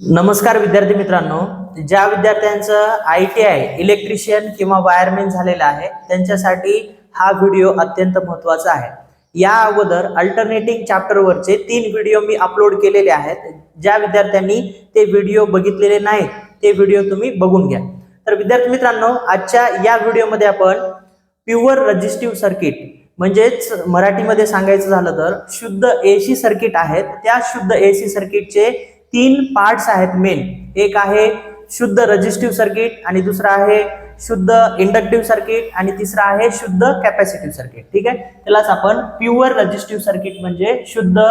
नमस्कार विद्यार्थी मित्रांनो. ज्या विद्यार्थ्यांचं आय टी आय इलेक्ट्रिशियन किंवा वायरमॅन झालेलं आहे त्यांच्यासाठी हा व्हिडिओ अत्यंत महत्त्वाचा आहे. या अगोदर अल्टरनेटिंग चॅप्टरवरचे तीन व्हिडिओ मी अपलोड केलेले आहेत. ज्या विद्यार्थ्यांनी ते व्हिडिओ बघितलेले नाहीत ते व्हिडिओ तुम्ही बघून घ्या. तर विद्यार्थी मित्रांनो आजच्या या व्हिडिओमध्ये आपण प्युअर रजिस्टिव्ह सर्किट म्हणजेच मराठीमध्ये सांगायचं झालं तर शुद्ध एसी सर्किट आहेत. त्या शुद्ध एसी सर्किटचे तीन पार्ट्स आहेत मेन एक आहे शुद्ध रजिस्टिव्ह सर्किट आणि दुसरा आहे शुद्ध इंडक्टिव्ह सर्किट आणि तिसरा आहे शुद्ध कॅपॅसिटिव्ह सर्किट ठीक आहे? त्यालाच आपण प्युअर रजिस्टिव्ह सर्किट म्हणजे शुद्ध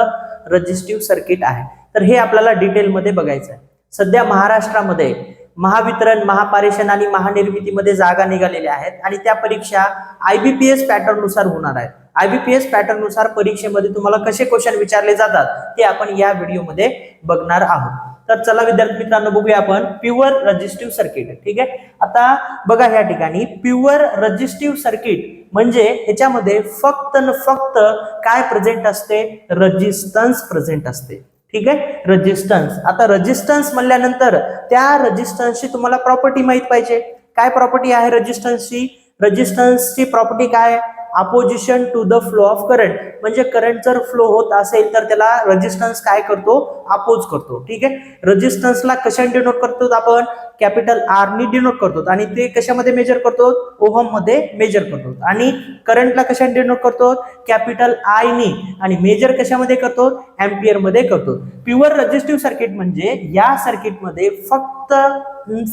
रजिस्टिव्ह सर्किट आहे. तर हे आपल्याला डिटेलमध्ये बघायचं आहे सध्या महाराष्ट्रामध्ये महावितरण महापारेषण आणि महानिर्मितीमध्ये जागा निघालेल्या आहेत आणि त्या परीक्षा आय बी पी एस पॅटर्ननुसार होणार आहेत. आयबीपीएस पॅटर्ननुसार परीक्षेमध्ये तुम्हाला कसे क्वेश्चन विचारले जातात ते आपण या व्हिडिओमध्ये बघणार आहोत. तर चला विद्यार्थी मित्रांनो बघूया आपण प्युअर रजिस्टिव्ह सर्किट ठीक आहे? आता बघा ह्या ठिकाणी प्युअर रजिस्टिव्ह सर्किट म्हणजे ह्याच्यामध्ये फक्त न फक्त काय प्रेझेंट असते? रजिस्टन्स प्रेझेंट असते. ठीक आहे? रजिस्टन्स आता रजिस्टन्स म्हणल्यानंतर त्या रजिस्टन्सची तुम्हाला प्रॉपर्टी माहीत पाहिजे. काय प्रॉपर्टी आहे रजिस्टन्सची रजिस्टन्सची प्रॉपर्टी काय? Opposition to the flow of current म्हणजे करंट जर फ्लो होत असेल तर त्याला रजिस्टन्स काय करतो? अपोज करतो. ठीक आहे? रजिस्टन्सला कशाने डिनोट करतो आपण? कॅपिटल आरनी डिनोट करतो. आणि ते कशामध्ये मेजर करतो? ओहममध्ये मेजर करतो. आणि करंटला कशाने डिनोट करतो? कॅपिटल आयनी आणि मेजर कशामध्ये करतो? अँपियरमध्ये करतो. प्युअर रजिस्टिव्ह सर्किट म्हणजे या सर्किटमध्ये फक्त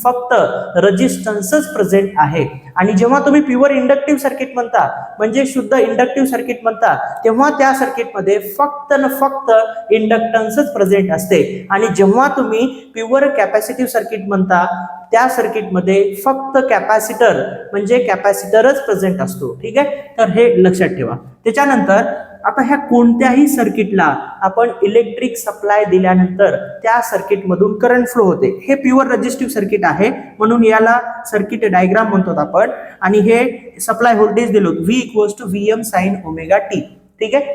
फक्त रजिस्टन्सच प्रेझेंट आहे. आणि जेव्हा तुम्ही प्युअर इंडक्टिव्ह सर्किट म्हणता म्हणजे शुद्ध इंडक्टिव्ह सर्किट म्हणता तेव्हा त्या सर्किटमध्ये फक्त न फक्त इंडक्टन्सच प्रेझेंट असते. आणि जेव्हा तुम्ही प्युअर कॅपॅसिटिव्ह सर्किट म्हणता त्या सर्किटमध्ये फक्त कॅपॅसिटर म्हणजे कॅपॅसिटरच प्रेझेंट असतो. ठीक आहे? तर हे लक्षात ठेवा. त्याच्यानंतर आता ह्या कोणत्याही सर्किटला आपण इलेक्ट्रिक सप्लाय दिल्यानंतर त्या सर्किटमधून करंट फ्लो होते. हे प्युअर रजिस्टिव्ह सर्किट आहे. म्हणून याला सर्किट डायग्राम म्हणतो आपण. आणि हे सप्लाय व्होल्टेज दिलो. V equals to V M sine omega T ठीक आहे?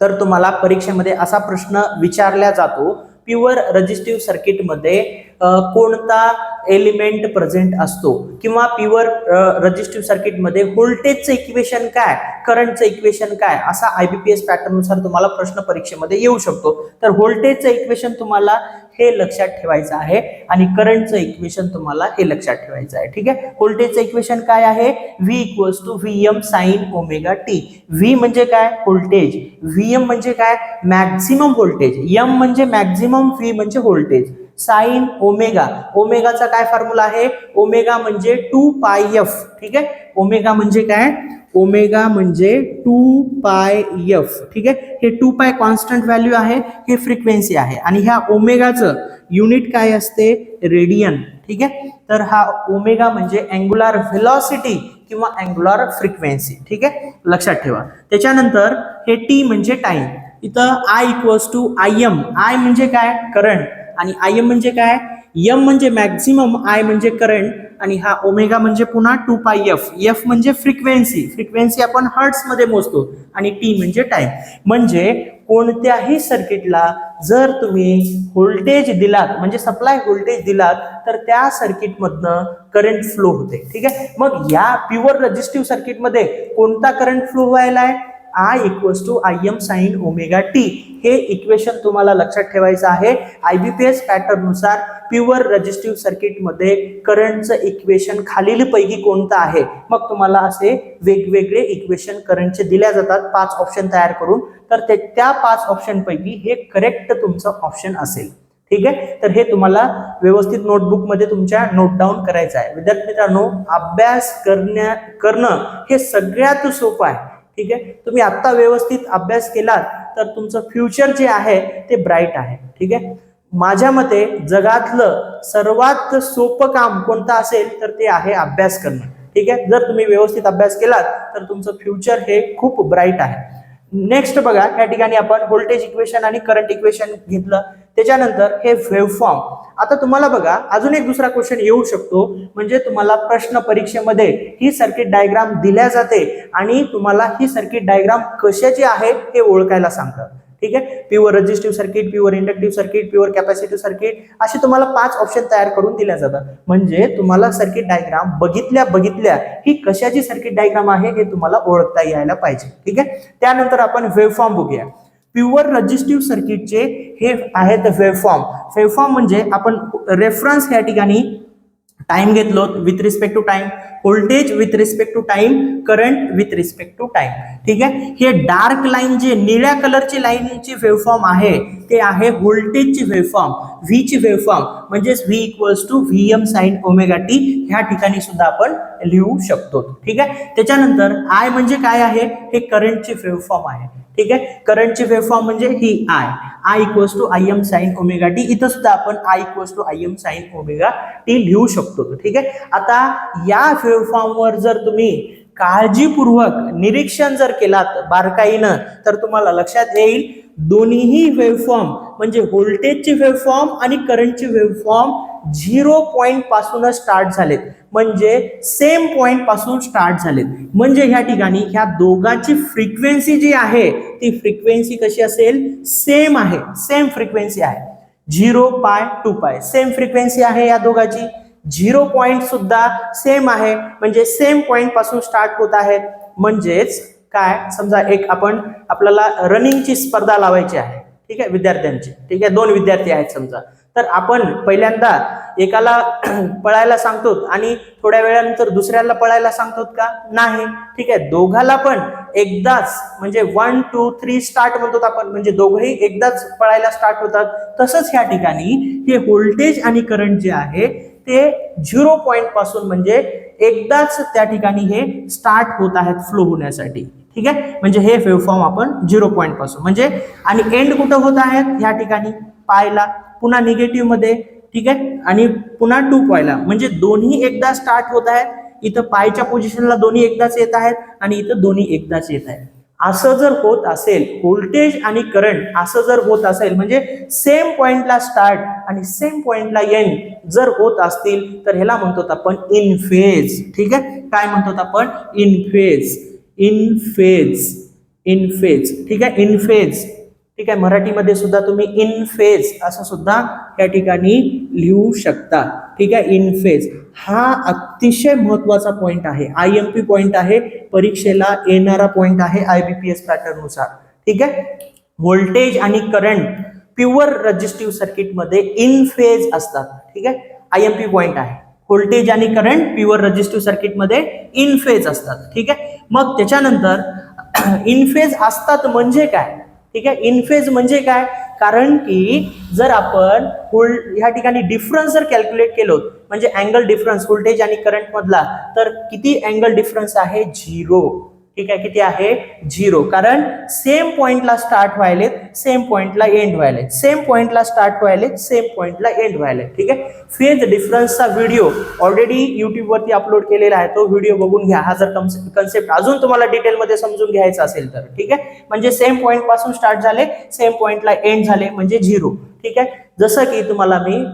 तर तुम्हाला परीक्षेमध्ये असा प्रश्न विचारला जातो. प्युअर रजिस्टिव्ह सर्किटमध्ये कोणता एलिमेंट प्रेझेंट असतो. किंवा प्युअर रजिस्टिव्ह सर्किटमध्ये व्होल्टेजचं इक्वेशन काय? करंटचं इक्वेशन काय? असा आयबीपीएस पॅटर्ननुसार तुम्हाला प्रश्न परीक्षेमध्ये येऊ शकतो. तर व्होल्टेजचं इक्वेशन तुम्हाला हे लक्षात ठेवायचं आहे आणि करंटचं इक्वेशन तुम्हाला हे लक्षात ठेवायचं आहे. ठीक आहे? व्होल्टेजचं इक्वेशन काय आहे? V equals to V M sine omega T V म्हणजे काय? व्होल्टेज व्ही एम म्हणजे काय? मॅक्झिमम व्होल्टेज एम म्हणजे मॅक्झिमम व्ही म्हणजे व्होल्टेज साईन ओमेगा. ओमेगाचा काय फॉर्म्युला आहे? ओमेगा म्हणजे टू पाय एफ. ठीक आहे? ओमेगा म्हणजे काय? ओमेगा म्हणजे टू पाय एफ. ठीक आहे? हे टू पाय कॉन्स्टंट व्हॅल्यू आहे हे फ्रिक्वेन्सी आहे. आणि ह्या ओमेगाचं युनिट काय असते? रेडियन ठीक आहे? तर हा ओमेगा म्हणजे अँग्युलर व्हेलॉसिटी किंवा अँग्युलर फ्रिक्वेन्सी ठीक आहे? लक्षात ठेवा. त्याच्यानंतर हे टी म्हणजे टाइम इथं I equals to I M I म्हणजे काय? करंट आणि आय एम म्हणजे काय? यम म्हणजे मॅक्झिमम आय म्हणजे करंट आणि हा ओमेगा म्हणजे पुन्हा टू पाय एफ एफ म्हणजे फ्रिक्वेन्सी फ्रिक्वेन्सी आपण हर्ट्समध्ये मोजतो आणि टी म्हणजे टाईम म्हणजे कोणत्याही सर्किटला जर तुम्ही व्होल्टेज दिलात म्हणजे सप्लाय व्होल्टेज दिलात तर त्या सर्किटमधनं करंट फ्लो होते. ठीक आहे? मग या प्युअर रजिस्टिव्ह सर्किटमध्ये कोणता करंट फ्लो व्हायला आहे I equals to I M sine omega T हे इक्वेशन तुम्हाला लक्षात ठेवायचं आहे. आय बी पी पॅटर्ननुसार प्युअर रजिस्टिव्ह सर्किटमध्ये करंटचं इक्वेशन खालीलपैकी कोणतं आहे? मग तुम्हाला असे वेगवेगळे इक्वेशन करंटचे दिल्या जातात. पाच ऑप्शन तयार करून. तर ते त्या पाच ऑप्शनपैकी हे करेक्ट तुमचं ऑप्शन असेल. ठीक आहे? तर हे तुम्हाला व्यवस्थित नोटबुकमध्ये तुमच्या नोट डाऊन करायचं आहे. विद्यार्थी मित्रांनो अभ्यास करण्या करणं हे सगळ्यात सोपं आहे. ठीक आहे? तुम्ही आत्ता व्यवस्थित अभ्यास केलात तर तुमचं फ्युचर जे आहे ते ब्राईट आहे. ठीक आहे? माझ्या मते जगातलं सर्वात सोपं काम कोणतं असेल तर ते आहे अभ्यास करणं. ठीक आहे? जर तुम्ही व्यवस्थित अभ्यास केलात तर तुमचं फ्युचर हे खूप ब्राईट आहे. नेक्स्ट बघा या ठिकाणी आपण व्होल्टेज इक्वेशन आणि करंट इक्वेशन घेतलं. त्याच्यानंतर हे वेव्हफॉर्म आता तुम्हाला बघा अजून एक दुसरा क्वेश्चन येऊ शकतो म्हणजे तुम्हाला प्रश्न परीक्षेमध्ये ही सर्किट डायग्राम दिल्या जाते आणि तुम्हाला ही सर्किट डायग्राम कशाची आहे हे ओळखायला सांगतात. ठीक आहे? Pure resistive circuit pure inductive circuit pure capacitive circuit असे तुम्हाला पाच ऑप्शन तयार करून दिल्या जातात. म्हणजे तुम्हाला सर्किट डायग्राम बघितल्या बघितल्या ही कशाची सर्किट डायग्राम आहे हे तुम्हाला ओळखता यायला पाहिजे. ठीक आहे? त्यानंतर आपण वेवफॉर्म बघूया. प्युअर रजिस्टिव्ह सर्किटचे हे आहेत वेवफॉर्म वेवफॉर्म म्हणजे आपण रेफरन्स या ठिकाणी टाइम घेतलो with respect to time voltage with respect to time current with respect to time ठीक आहे? हे डार्क लाईन जे निळ्या कलरची लाईनची वेवफॉर्म आहे ते आहे व्होल्टेजची वेवफॉर्म व्ही ची वेवफॉर्म म्हणजेच V equals to V M sine omega T ह्या ठिकाणी सुद्धा आपण लिहू शकतो. ठीक आहे? त्याच्यानंतर आय म्हणजे काय आहे? हे करंटची वेवफॉर्म आहे. ठीक आहे? करंटची वेवफॉर्म म्हणजे ही I I equals to I M sine omega T इथं सुद्धा आपण I equals to I M sine omega T लिहू शकतो. ठीक आहे? आता या वेवफॉर्मवर जर तुम्ही काळजीपूर्वक निरीक्षण जर केलात बारकाईनं तर तुम्हाला लक्षात येईल दोन्हीही वेवफॉर्म म्हणजे व्होल्टेजची वेवफॉर्म आणि करंटची वेवफॉर्म झिरो पॉईंट पासूनच स्टार्ट झालेत. म्हणजे सेम पॉईंटपासून स्टार्ट झालेत. म्हणजे ह्या ठिकाणी ह्या दोघांची फ्रिक्वेन्सी जी आहे ती फ्रिक्वेन्सी कशी असेल? सेम आहे. सेम फ्रिक्वेन्सी आहे. Zero pi two pi same frequency आहे या दोघांची? झिरो पॉईंट सुद्धा सेम आहे. म्हणजे सेम पॉईंटपासून स्टार्ट होत आहेत म्हणजेच काय? समजा एक आपण आपल्याला रनिंगची स्पर्धा लावायची आहे. ठीक आहे? विद्यार्थ्यांची. ठीक आहे? दोन विद्यार्थी आहेत समजा. तर आपण पहिल्यांदा एकाला पळायला सांगतो आणि थोड्या वेळानंतर दुसऱ्याला पळायला सांगतो का? नाही. ठीक आहे? दोघाला पण एकदाच म्हणजे वन टू थ्री स्टार्ट म्हणतो आपण. म्हणजे दोघंही एकदाच पळायला स्टार्ट होतात. तसंच ह्या ठिकाणी हे व्होल्टेज आणि करंट जे आहे ते झिरो पॉइंटपासून म्हणजे एकदाच त्या ठिकाणी हे स्टार्ट होत आहेत फ्लो होण्यासाठी. ठीक आहे? म्हणजे हे वेवफॉर्म आपण झिरो पॉईंटपासून म्हणजे आणि एंड कुठं होत आहेत? ह्या ठिकाणी पायला पुन्हा निगेटिव्हमध्ये. ठीक आहे? आणि पुन्हा टू पॉयला म्हणजे दोन्ही एकदा स्टार्ट होत आहेत. इथं पायच्या पोझिशनला दोन्ही एकदाच येत आहेत आणि इथं दोन्ही एकदाच येत आहेत. असं जर होत असेल व्होल्टेज आणि करंट असं जर होत असेल म्हणजे सेम पॉइंटला स्टार्ट आणि सेम पॉइंटला एंड जर होत असतील तर ह्याला म्हणतो आपण इन फेज ठीक आहे? काय म्हणतो आपण? In phase in phase in phase ठीक आहे? इन फेज ठीक आहे? मराठीमध्ये सुद्धा तुम्ही इन फेज असं सुद्धा या ठिकाणी लिहू शकता. ठीक आहे? इन फेज हा अतिशय महत्त्वाचा पॉईंट आहे. आय एम पी पॉईंट आहे. परीक्षेला येणारा पॉईंट आहे आय बी पी एस पॅटर्ननुसार ठीक आहे? व्होल्टेज आणि करंट प्युअर रजिस्टिव्ह सर्किटमध्ये इन फेज असतात. ठीक आहे? आय एम पी पॉईंट आहे. व्होल्टेज आणि करंट प्युअर रजिस्टिव्ह सर्किटमध्ये इन फेज असतात. ठीक आहे? मग त्याच्यानंतर इन फेज असतात म्हणजे काय? ठीक आहे? इन फेज म्हणजे काय? कारण की जर आपण होल ह्या ठिकाणी डिफरन्स जर कॅल्क्युलेट केलो म्हणजे अँगल डिफरन्स व्होल्टेज आणि करंट मधला तर किती अँगल डिफरन्स आहे? झिरो ठीक आहे किती आहे? झिरो. कारण सेम पॉइंटला स्टार्ट व्हायलेत सेम पॉइंटला एंड व्हायलेत सेम पॉइंटला स्टार्ट व्हायलेत सेम पॉइंटला एंड व्हायलेत ठीक आहे? फेज डिफरन्सचा व्हिडिओ ऑलरेडी युट्यूबवरती अपलोड केलेला आहे. तो व्हिडिओ बघून घ्या. हा जर कन्सेप्ट अजून तुम्हाला डिटेलमध्ये समजून घ्यायचा असेल तर. ठीक आहे? म्हणजे सेम पॉइंटपासून स्टार्ट झाले सेम पॉइंटला एंड झाले म्हणजे झिरो. ठीक आहे? जसं की तुम्हाला मी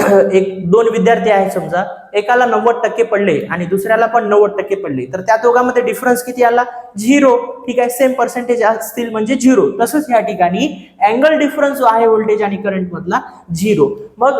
एक दोन विद्यार्थी आहेत समजा एकाला नव्वद टक्के पडले आणि दुसऱ्याला पण नव्वद टक्के पडले. तर त्या दोघांमध्ये डिफरन्स किती आला? झिरो. ठीक आहे सेम पर्सेंटेज असतील म्हणजे झिरो. तसंच या ठिकाणी अँगल डिफरन्स जो आहे व्होल्टेज आणि करंट मधला झिरो. मग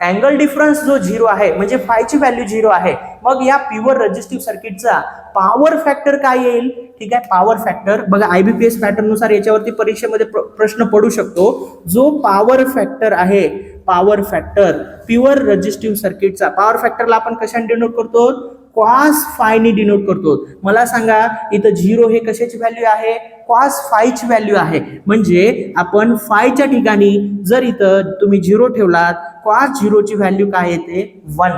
अँगल डिफरन्स जो झिरो आहे म्हणजे फायची व्हॅल्यू झिरो आहे मग या प्युअर रजिस्टिव्ह सर्किटचा पॉवर फॅक्टर काय येईल? ठीक आहे पॉवर फॅक्टर बघा आयबीपीएस पॅटर्ननुसार याच्यावरती परीक्षेमध्ये प्र- प्रश्न पडू शकतो. जो पॉवर फॅक्टर आहे पॉवर फॅक्टर प्युअर रजिस्टिव्ह सर्किटचा पॉवर फॅक्टरला आपण कशाने डिनोट करतो? क्वास फायनी डिनोट करतो. मला सांगा इथं झिरो हे कशाची व्हॅल्यू आहे? क्वास फायची व्हॅल्यू आहे. म्हणजे आपण फायच्या ठिकाणी जर इथं तुम्ही झिरो ठेवलात क्वास झिरोची व्हॅल्यू काय येते? वन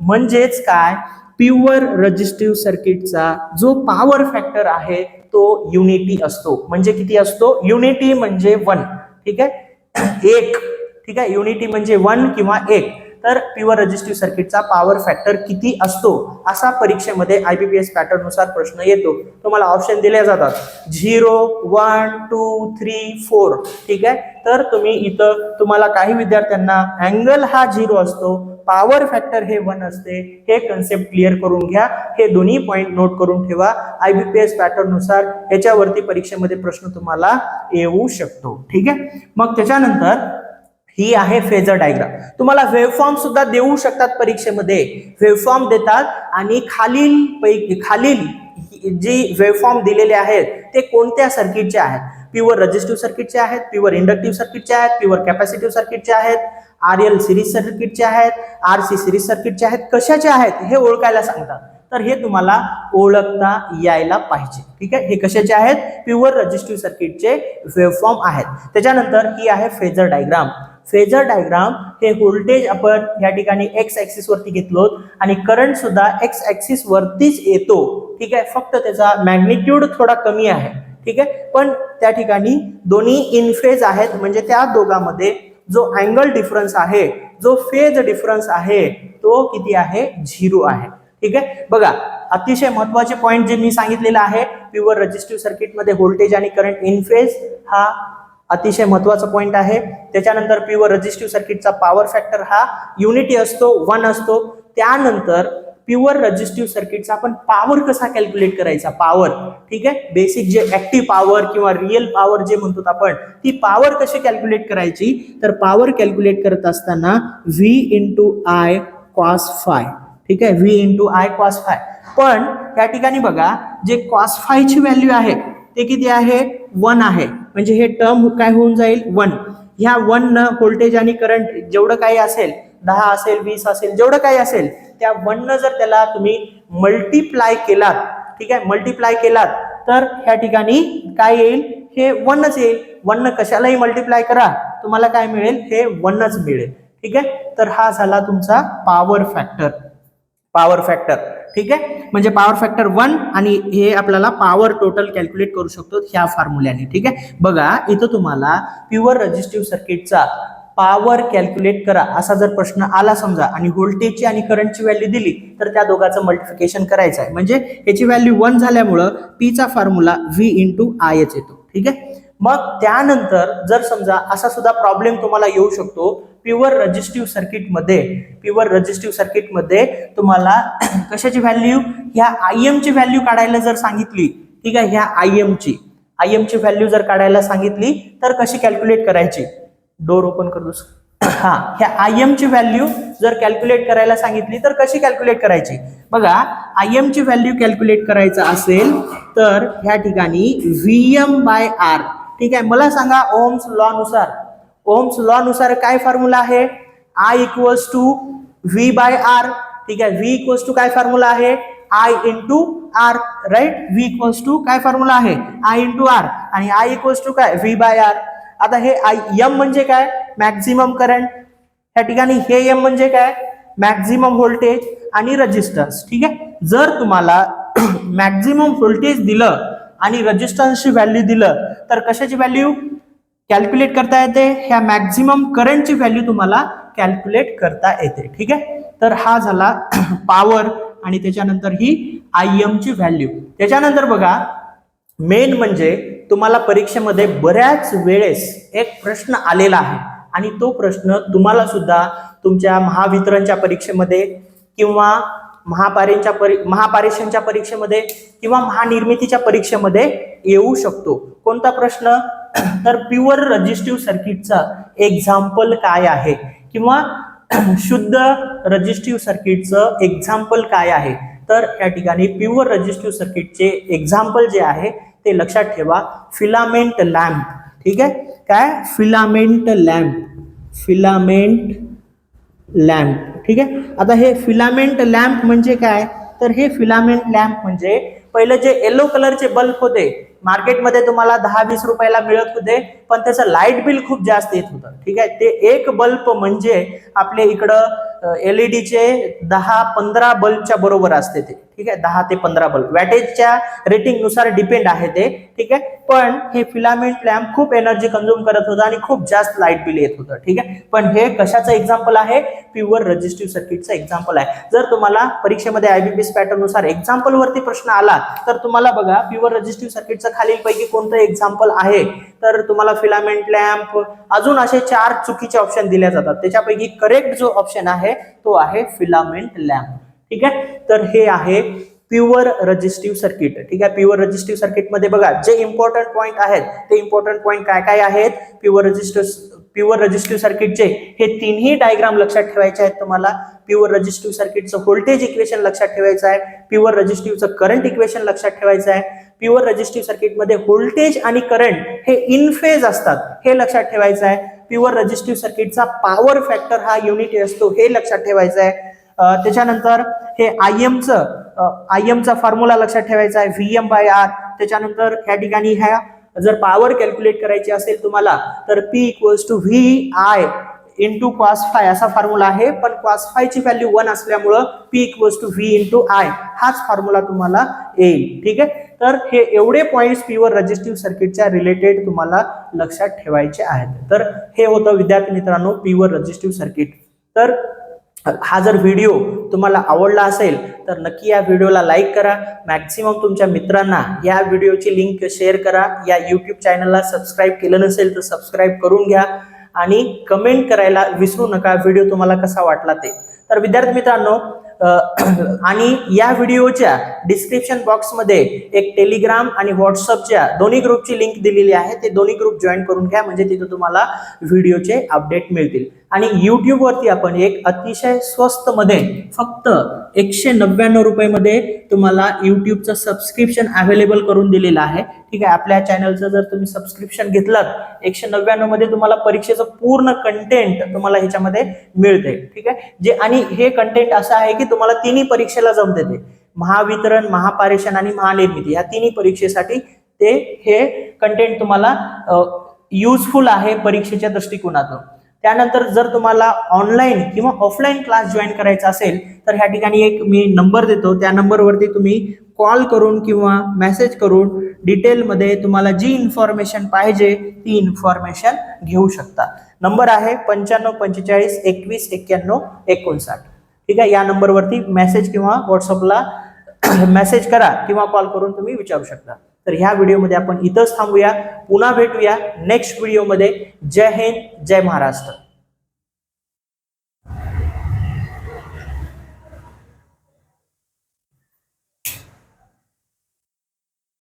म्हणजेच काय? प्युअर रजिस्टिव्ह सर्किटचा जो पॉवर फॅक्टर आहे तो युनिटी असतो. म्हणजे किती असतो? युनिटी म्हणजे वन ठीक आहे? एक. ठीक आहे? युनिटी म्हणजे वन किंवा एक. तर प्युअर रजिस्टिव्ह सर्किटचा पॉवर फॅक्टर किती असतो? असा परीक्षेमध्ये आयबीपीएस पॅटर्ननुसार प्रश्न येतो. तुम्हाला ऑप्शन दिले जातात. Zero one two three four ठीक आहे? तर तुम्ही इथं तुम्हाला काही विद्यार्थ्यांना अँगल हा झिरो असतो पॉवर फॅक्टर हे वन असते. हे कन्सेप्ट क्लिअर करून घ्या. हे दोन्ही पॉईंट नोट करून ठेवा. आयबीपीएस पॅटर्ननुसार ह्याच्यावरती परीक्षेमध्ये प्रश्न तुम्हाला येऊ शकतो. ठीक आहे? मग त्याच्यानंतर ही आहे फेजर डायग्राम. तुम्हाला वेवफॉर्म सुद्धा देऊ शकतात परीक्षेमध्ये. वेवफॉर्म देतात आणि खालील पैकी खालील जी वेवफॉर्म दिलेले आहेत ते कोणत्या सर्किटचे आहेत? प्युअर रजिस्टिव्ह सर्किटचे आहेत प्युअर इंडक्टिव्ह सर्किटचे आहेत प्युअर कॅपॅसिटिव्ह सर्किटचे आहेत आर एल सिरीज सर्किटचे आहेत आर सी सिरीज सर्किटचे आहेत कशाचे आहेत हे ओळखायला सांगतात. तर हे तुम्हाला ओळखता यायला पाहिजे. ठीक आहे? हे कशाचे आहेत? प्युअर रजिस्टिव्ह सर्किटचे वेवफॉर्म आहेत. त्याच्यानंतर ही आहे फेजर डायग्राम. फेजर डायग्राम हे व्होल्टेज आपण या ठिकाणी एक्स ऍक्सिस वरती घेतलो आणि करंट सुद्धा एक्स ऍक्सिस वरतीच येतो. ठीक आहे? फक्त त्याचा मॅग्निट्यूड थोडा कमी आहे. ठीक आहे? पण त्या ठिकाणी दोन्ही इन फेज आहेत. म्हणजे त्या दोघांमध्ये जो अँगल डिफरन्स आहे जो फेज डिफरन्स आहे तो किती आहे? झिरो आहे. ठीक आहे? बघा अतिशय महत्त्वाचे पॉईंट जे मी सांगितलेलं आहे प्युअर रजिस्टिव्ह सर्किटमध्ये व्होल्टेज आणि करंट इन फेज हा अतिशय महत्त्वाचा पॉईंट आहे. त्याच्यानंतर प्युअर रजिस्टिव्ह सर्किटचा पॉवर फॅक्टर हा युनिटी असतो वन असतो. त्यानंतर प्युअर रजिस्टिव्ह सर्किटचा आपण पॉवर कसा कॅल्क्युलेट करायचा? पॉवर ठीक आहे? बेसिक जे ऍक्टिव्ह पॉवर किंवा रिअल पॉवर जे म्हणतो आपण ती पॉवर कशी कॅल्क्युलेट करायची? तर पॉवर कॅल्क्युलेट करत असताना V into I cos phi ठीक आहे? V into I cos phi पण त्या ठिकाणी बघा जे कॉस फायची व्हॅल्यू आहे ते किती आहे? वन आहे. म्हणजे हे टर्म हो- काय होऊन जाईल? वन ह्या वन न व्होल्टेज आणि करंट जेवढं काही असेल दहा असेल वीस असेल जेवढं काही असेल त्या वन न जर त्याला तुम्ही मल्टिप्लाय केलात ठीक आहे? मल्टिप्लाय केलात तर ह्या ठिकाणी काय येईल? हे वनच येईल. वन कशालाही मल्टिप्लाय करा. तुम्हाला काय मिळेल? हे वनच मिळेल. ठीक आहे? तर हा झाला तुमचा पॉवर फॅक्टर पॉवर फॅक्टर ठीक आहे? म्हणजे पॉवर फॅक्टर वन आणि हे आपल्याला पॉवर टोटल कॅल्क्युलेट करू शकतो ह्या फॉर्म्युल्याने ठीक आहे? बघा इथं तुम्हाला प्युअर रजिस्टिव्ह सर्किटचा पॉवर कॅल्क्युलेट करा. असा जर प्रश्न आला समजा आणि व्होल्टेजची आणि करंटची व्हॅल्यू दिली तर त्या दोघांचं मल्टिफिकेशन करायचं आहे म्हणजे याची व्हॅल्यू वन झाल्यामुळं पीचा formula V into I H येतो. ठीक आहे? मग त्यानंतर जर समजा असा सुद्धा प्रॉब्लेम तुम्हाला येऊ शकतो प्युअर रजिस्टिव्ह सर्किटमध्ये प्युअर रजिस्टिव्ह सर्किटमध्ये तुम्हाला कशाची व्हॅल्यू ह्या आय एमची व्हॅल्यू काढायला जर सांगितली ठीक आहे ह्या आय एमची आय एमची व्हॅल्यू जर काढायला सांगितली तर कशी कॅल्क्युलेट करायची? डोर ओपन करू हा ह्या आय एमची व्हॅल्यू जर कॅल्क्युलेट करायला सांगितली तर कशी कॅल्क्युलेट करायची? बघा आय एमची व्हॅल्यू कॅल्क्युलेट करायचं असेल तर ह्या ठिकाणी व्ही एम बाय आर ठीक आहे मला सांगा ओम्स लॉ नुसार ओम्स लॉ नुसार काय फॉर्म्युला आहे? I equals to V by R ठीक आहे. व्ही इक्वल्स टू काय फॉर्म्युला आहे? I into R right V equals to काय फॉर्म्युला आहे? आय इंटू आर आणि आय इक्वल्स टू काय? व्ही बाय आर आता हे आय एम म्हणजे काय? मॅक्झिमम करंट या ठिकाणी हे एम म्हणजे काय? मॅक्झिमम व्होल्टेज आणि रजिस्टन्स ठीक आहे? जर तुम्हाला मॅक्झिमम व्होल्टेज दिलं आणि रजिस्टन्सची व्हॅल्यू दिलं तर कशाची व्हॅल्यू कॅल्क्युलेट करता येते. ह्या मॅक्झिमम करंटची व्हॅल्यू तुम्हाला कॅल्क्युलेट करता येते. ठीक आहे? तर हा झाला पॉवर आणि त्याच्यानंतर ही आय एमची व्हॅल्यू. त्याच्यानंतर बघा मेन म्हणजे तुम्हाला परीक्षेमध्ये बऱ्याच वेळेस एक प्रश्न आलेला आहे. आणि तो प्रश्न तुम्हाला सुद्धा तुमच्या महावितरणच्या परीक्षेमध्ये किंवा महापारेंच्या परी महापारेषणच्या परीक्षेमध्ये किंवा महानिर्मितीच्या परीक्षेमध्ये येऊ शकतो. कोणता प्रश्न? तर प्युअर रजिस्टिव्ह सर्किटचा एक्झाम्पल काय आहे? किंवा शुद्ध रजिस्टिव्ह सर्किटचं एक्झाम्पल काय आहे? तर या ठिकाणी प्युअर रजिस्टिव्ह सर्किटचे एक्झाम्पल जे आहे ते लक्षात ठेवा. फिलामेंट लॅम्प ठीक आहे? काय? फिलामेंट लॅम्प फिलामेंट लॅम्प ठीक आहे? आता हे फिलामेंट लॅम्प म्हणजे काय? तर हे फिलामेंट लॅम्प म्हणजे पहिलं जे येलो कलरचे बल्ब होते मार्केटमध्ये तुम्हाला दहा वीस रुपयाला मिळत होते पण त्याचं लाइट बिल खूप जास्त येत होतं. ठीक आहे? ते एक बल्ब म्हणजे आपले इकडं एल ई डीचे दहा पंधरा बल्बच्या बरोबर असते ते. ठीक आहे? दहा ते पंधरा बल्ब वॅटेजच्या रेटिंगनुसार डिपेंड आहे ते. ठीक आहे? पण हे फिलामेंट लॅम्प खूप एनर्जी कंझ्युम करत होतं आणि खूप जास्त लाइट बिल येत होतं. ठीक आहे? पण हे कशाचं एक्झाम्पल आहे? प्युअर रजिस्टिव्ह सर्किटचं एक्झाम्पल आहे. जर तुम्हाला परीक्षेमध्ये आयबीपीएस पॅटर्ननुसार एक्झाम्पलवरती प्रश्न आला तर तुम्हाला बघा प्युअर रजिस्टिव्ह सर्किटचं खालीलपैकी कोणतं एक्झाम्पल आहे? तर तुम्हाला फिलामेंट लॅम्प अजून असे चार चुकीचे ऑप्शन दिले जातात. त्याच्यापैकी करेक्ट जो ऑप्शन आहे तो आहे फिलामेंट लॅम्प ठीक आहे? तर हे आहे प्युअर रजिस्टिव्ह सर्किट ठीक आहे? प्युअर रजिस्टिव्ह सर्किटमध्ये बघा जे इम्पॉर्टंट पॉईंट आहेत ते इम्पॉर्टंट पॉईंट काय काय आहेत? प्युअर रजिस्टिव्ह प्युअर रजिस्टिव्ह सर्किटचे हे तिन्ही डायग्राम लक्षात ठेवायचे आहेत तुम्हाला. प्युअर रजिस्टिव्ह सर्किटचं व्होल्टेज इक्वेशन लक्षात ठेवायचं आहे. प्युअर रजिस्टिव्हचं करंट इक्वेशन लक्षात ठेवायचं आहे. प्युअर रजिस्टिव्ह सर्किटमध्ये व्होल्टेज आणि करंट हे इन फेज असतात. हे लक्षात ठेवायचं आहे. प्युअर रजिस्टिव्ह सर्किटचा पॉवर फॅक्टर हा युनिटी असतो. हे लक्षात ठेवायचं आहे. त्याच्यानंतर हे आय एमचं आय एमचा फॉर्म्युला लक्षात ठेवायचा आहे. व्ही एम बाय आर त्याच्यानंतर ह्या ठिकाणी ह्या जर पॉवर कॅल्क्युलेट करायची असेल तुम्हाला तर P equals to V I into cos phi असा फॉर्म्युला आहे. पण क्वास फायची व्हॅल्यू वन असल्यामुळं P equals to V into I हाच फॉर्म्युला तुम्हाला येईल. ठीक आहे? तर हे एवढे पॉईंट्स प्युअर रजिस्टिव्ह सर्किटच्या रिलेटेड तुम्हाला लक्षात ठेवायचे आहेत. तर हे होतं विद्यार्थी मित्रांनो प्युअर रजिस्टिव्ह सर्किट तर हा जर व्हिडिओ तुम्हाला आवडला असेल तर नक्की या व्हिडिओला लाईक करा. मॅक्सिमम तुमच्या मित्रांना या व्हिडिओची लिंक शेअर करा. या यूट्यूब चॅनलला सबस्क्राईब केलं नसेल तर सबस्क्राईब करून घ्या. आणि कमेंट करायला विसरू नका. व्हिडिओ तुम्हाला कसा वाटला ते. तर विद्यार्थी मित्रांनो आणि या व्हिडिओच्या डिस्क्रिप्शन बॉक्समध्ये एक टेलिग्राम आणि व्हॉट्सअपच्या दोन्ही ग्रुपची लिंक दिलेली आहे. ते दोन्ही ग्रुप जॉईन करून घ्या म्हणजे तिथे तुम्हाला व्हिडिओचे अपडेट मिळतील. आणि यूट्यूबवरती वरती आपण एक अतिशय स्वस्त मध्ये फक्त एकशे नव्याण्णव रुपये तुम्हाला यूट्यूबचं सबस्क्रिप्शन अवेलेबल करून दिलेलं आहे. ठीक आहे? आपल्या चॅनलचं जर तुम्ही सबस्क्रिप्शन घेतलात एकशे नव्याण्णवमध्ये तुम्हाला परीक्षेचं पूर्ण कंटेंट तुम्हाला ह्याच्यामध्ये मिळते. ठीक आहे? जे आणि हे कंटेंट असं आहे की तुम्हाला तिन्ही परीक्षेला जमते ते महावितरण महापारेषण आणि महानिर्मिती. या तिन्ही परीक्षेसाठी ते हे कंटेंट तुम्हाला युजफुल आहे परीक्षेच्या दृष्टिकोनातून. त्यानंतर जर तुम्हाला ऑनलाईन किंवा ऑफलाईन क्लास जॉईन करायचा असेल तर ह्या ठिकाणी एक मी नंबर देतो. त्या नंबरवरती तुम्ही कॉल करून किंवा मेसेज करून डिटेलमध्ये तुम्हाला जी इन्फॉर्मेशन पाहिजे ती इन्फॉर्मेशन घेऊ शकता. नंबर आहे पंच्याण्णव पंचेचाळीस एकवीस एक्क्याण्णव एकोणसाठ. ठीक आहे? या नंबरवरती मेसेज किंवा व्हॉट्सअपला मेसेज करा किंवा कॉल करून तुम्ही विचारू शकता. तर ह्या व्हिडिओमध्ये आपण इथंच थांबूया. पुन्हा भेटूया नेक्स्ट व्हिडिओमध्ये जय हिंद जय महाराष्ट्र.